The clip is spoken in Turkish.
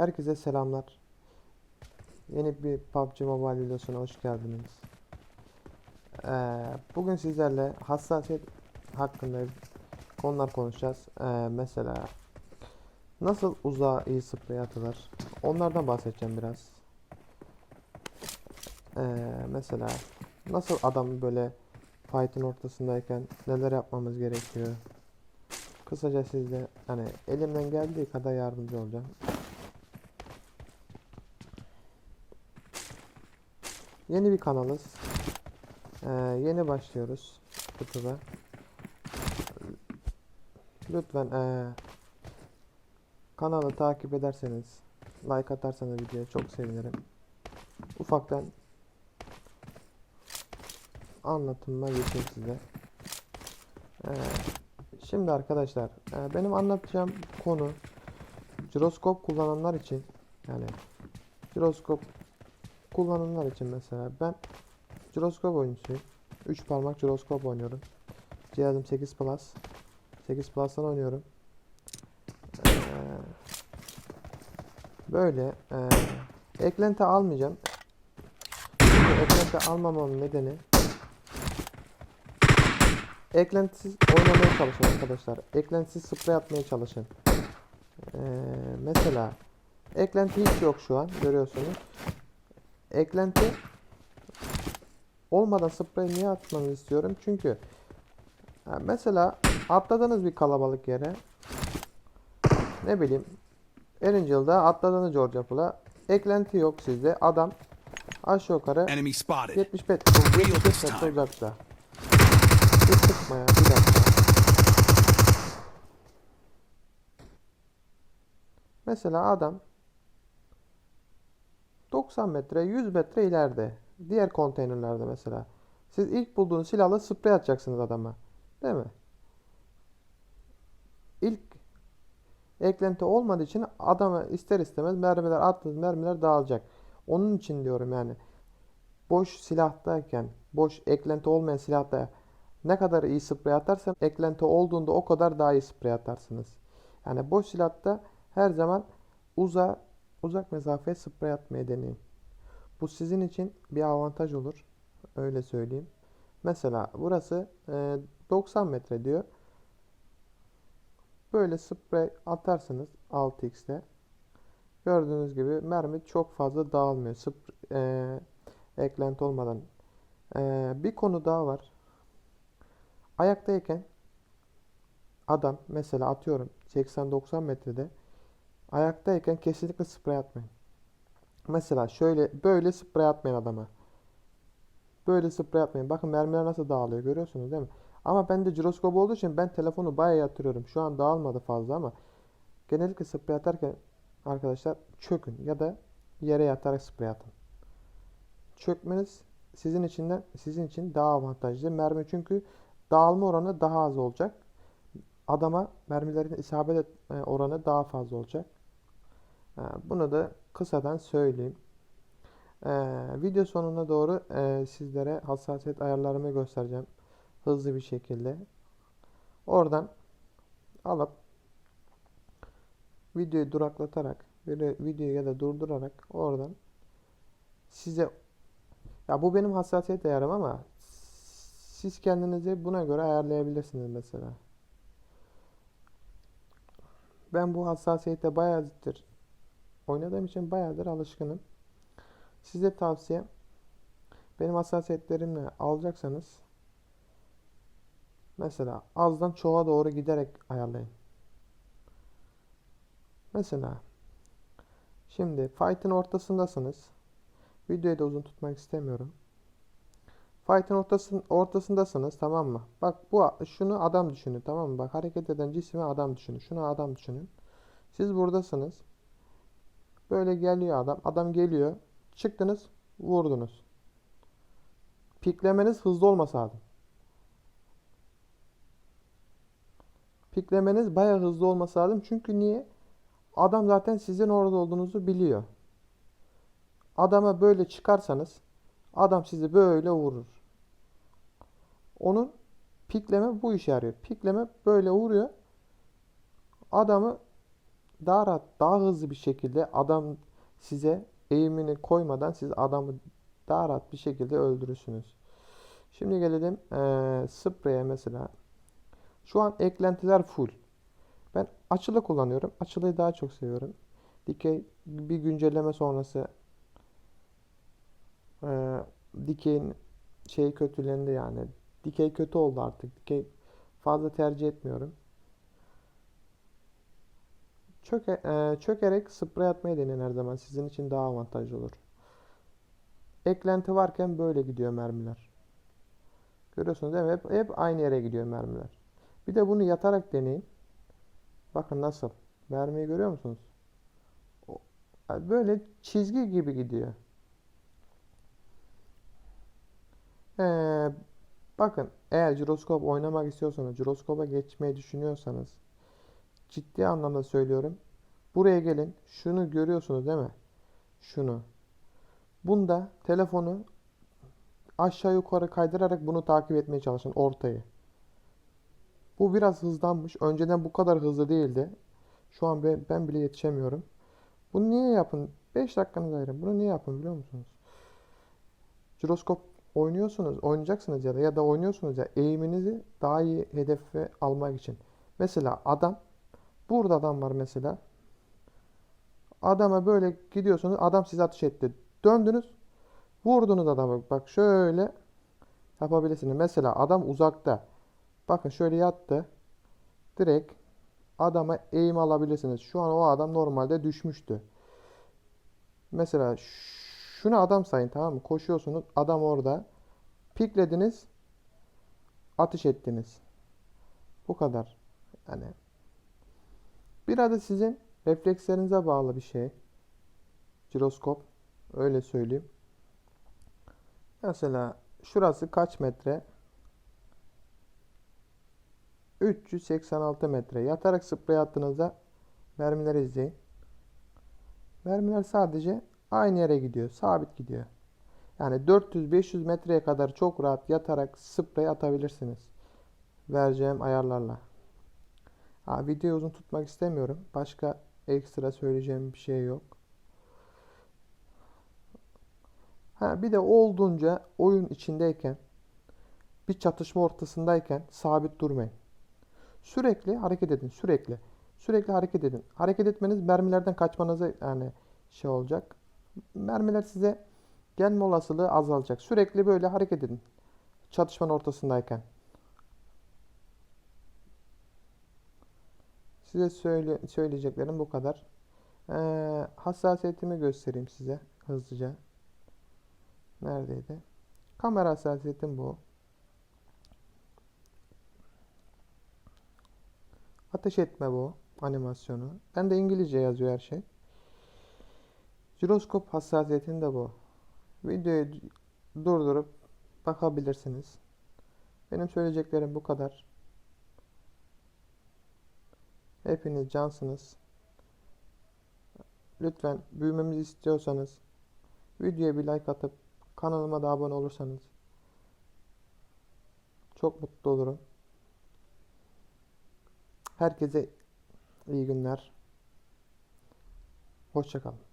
Herkese selamlar. Yeni bir PUBG Mobile videosuna hoş geldiniz. Ee, bugün sizlerle hassasiyet hakkında konular konuşacağız. Ee, mesela nasıl uzağa iyi sprey atılır? Onlardan bahsedeceğim biraz. Ee, mesela nasıl adam böyle fight'in ortasındayken neler yapmamız gerekiyor? Kısaca sizde hani elimden geldiği kadar yardımcı olacağım. Yeni bir kanalız. Ee, yeni başlıyoruz YouTube'a. Lütfen ee, kanalı takip ederseniz, like atarsanız videoya çok sevinirim. Ufaktan anlatımıma geçeyim size. Ee, şimdi arkadaşlar, ee, benim anlatacağım konu jiroskop kullananlar için yani jiroskop kullananlar için mesela ben jiroskop oyuncusuyum. 3 parmak jiroskop oynuyorum. Cihazım 8 Plus. 8 Plus'tan oynuyorum. Ee, böyle ee, eklenti almayacağım. Çünkü eklenti almamamın nedeni eklentisiz oynamaya çalışın arkadaşlar. Eklentisiz sprey atmaya çalışın. Ee, mesela eklenti hiç yok şu an görüyorsunuz. Eklenti olmadan sprey niye atmanızı istiyorum? Çünkü mesela atladığınız bir kalabalık yere ne bileyim Erangel'da atladığınız Georgia Pool'a eklenti yok sizde. Adam aşağı yukarı Enemy spotted. 70 metre, For real 75 this metre uzakta. Bir sıkma ya bir dakika. Mesela adam 90 metre 100 metre ileride. Diğer konteynerlerde mesela. Siz ilk bulduğunuz silahla sprey atacaksınız adama. Değil mi? İlk eklenti olmadığı için adama ister istemez mermiler attığınız mermiler dağılacak. Onun için diyorum yani boş silahtayken, boş eklenti olmayan silahta ne kadar iyi sprey atarsam eklenti olduğunda o kadar daha iyi sprey atarsınız. Yani boş silahta her zaman uza, uzak mesafeye sprey atmaya deneyin. Bu sizin için bir avantaj olur. Öyle söyleyeyim. Mesela burası e, 90 metre diyor. Böyle sprey atarsınız 6x'te. Gördüğünüz gibi mermi çok fazla dağılmıyor. Spr e, eklenti olmadan. E, bir konu daha var. Ayaktayken adam mesela atıyorum 80-90 metrede ayaktayken kesinlikle sprey atmayın. Mesela şöyle böyle sprey atmayın adama. Böyle sprey atmayın. Bakın mermiler nasıl dağılıyor görüyorsunuz değil mi? Ama bende jiroskop olduğu için ben telefonu bayağı yatırıyorum. Şu an dağılmadı fazla ama genellikle sprey atarken arkadaşlar çökün ya da yere yatarak sprey atın. Çökmeniz sizin içinden sizin için daha avantajlı. Mermi çünkü dağılma oranı daha az olacak. Adama mermilerin isabet oranı daha fazla olacak. Ha, Bunu da kısadan söyleyeyim. Ee, video sonuna doğru e, sizlere hassasiyet ayarlarımı göstereceğim. Hızlı bir şekilde. Oradan alıp videoyu duraklatarak videoyu ya da durdurarak oradan size ya bu benim hassasiyet ayarım ama siz kendinizi buna göre ayarlayabilirsiniz mesela. Ben bu hassasiyete bayağıdır oynadığım için bayağıdır alışkınım. Size tavsiyem benim hassasiyetlerimle alacaksanız mesela azdan çoğa doğru giderek ayarlayın. Mesela şimdi fight'ın ortasındasınız. Videoyu da uzun tutmak istemiyorum. Fight'ın ortasın, ortasındasınız tamam mı? Bak bu şunu adam düşünün tamam mı? Bak hareket eden cismi adam düşünün. Şunu adam düşünün. Siz buradasınız. Böyle geliyor adam. Adam geliyor. Çıktınız, vurdunuz. Piklemeniz hızlı olması lazım. Piklemeniz bayağı hızlı olması lazım. Çünkü niye? Adam zaten sizin orada olduğunuzu biliyor. Adama böyle çıkarsanız adam sizi böyle vurur. Onun pikleme bu işe yarıyor. Pikleme böyle vuruyor. Adamı daha rahat, daha hızlı bir şekilde adam size eğimini koymadan siz adamı daha rahat bir şekilde öldürürsünüz. Şimdi gelelim eee spreye mesela. Şu an eklentiler full. Ben açılı kullanıyorum. Açılıyı daha çok seviyorum. Dikey bir güncelleme sonrası eee dikeyin şey kötülendi yani. Dikey kötü oldu artık. Dikey fazla tercih etmiyorum. Çöke, eee, çökerek sprey atmayı deneyin her zaman. Sizin için daha avantajlı olur. Eklenti varken böyle gidiyor mermiler. Görüyorsunuz değil mi? Hep, hep aynı yere gidiyor mermiler. Bir de bunu yatarak deneyin. Bakın nasıl. Mermiyi görüyor musunuz? Böyle çizgi gibi gidiyor. Ee, bakın eğer jiroskop oynamak istiyorsanız, jiroskopa geçmeyi düşünüyorsanız ciddi anlamda söylüyorum. Buraya gelin. Şunu görüyorsunuz değil mi? Şunu. Bunda telefonu aşağı yukarı kaydırarak bunu takip etmeye çalışın ortayı. Bu biraz hızlanmış. Önceden bu kadar hızlı değildi. Şu an ben, ben bile yetişemiyorum. Bunu niye yapın? 5 dakikanızı ayırın. Bunu niye yapın biliyor musunuz? Jiroskop oynuyorsunuz, oynayacaksınız ya da ya da oynuyorsunuz ya eğiminizi daha iyi hedefe almak için. Mesela adam burada adam var mesela. Adama böyle gidiyorsunuz. Adam size ateş etti. Döndünüz. Vurdunuz adamı. Bak şöyle yapabilirsiniz. Mesela adam uzakta. Bakın şöyle yattı. Direkt adama eğim alabilirsiniz. Şu an o adam normalde düşmüştü. Mesela şunu adam sayın tamam mı? Koşuyorsunuz. Adam orada. Piklediniz. Atış ettiniz. Bu kadar. Yani biraz da sizin reflekslerinize bağlı bir şey. Jiroskop. Öyle söyleyeyim. Mesela şurası kaç metre? 386 metre. Yatarak sprey attığınızda mermileri izleyin. Mermiler sadece aynı yere gidiyor. Sabit gidiyor. Yani 400-500 metreye kadar çok rahat yatarak sprey atabilirsiniz. Vereceğim ayarlarla. Ha, videoyu uzun tutmak istemiyorum. Başka ekstra söyleyeceğim bir şey yok. Ha, bir de olduğunca oyun içindeyken bir çatışma ortasındayken sabit durmayın. Sürekli hareket edin. Sürekli. Sürekli hareket edin. Hareket etmeniz mermilerden kaçmanıza yani şey olacak. Mermiler size gelme olasılığı azalacak. Sürekli böyle hareket edin. Çatışmanın ortasındayken. Size söyle, söyleyeceklerim bu kadar. Ee, hassasiyetimi göstereyim size hızlıca. Neredeydi? Kamera hassasiyetim bu. Ateş etme bu animasyonu. Ben de İngilizce yazıyor her şey. Jiroskop hassasiyetin de bu. Videoyu durdurup bakabilirsiniz. Benim söyleyeceklerim bu kadar. Hepiniz cansınız. Lütfen büyümemizi istiyorsanız videoya bir like atıp kanalıma da abone olursanız çok mutlu olurum. Herkese iyi günler. Hoşçakalın.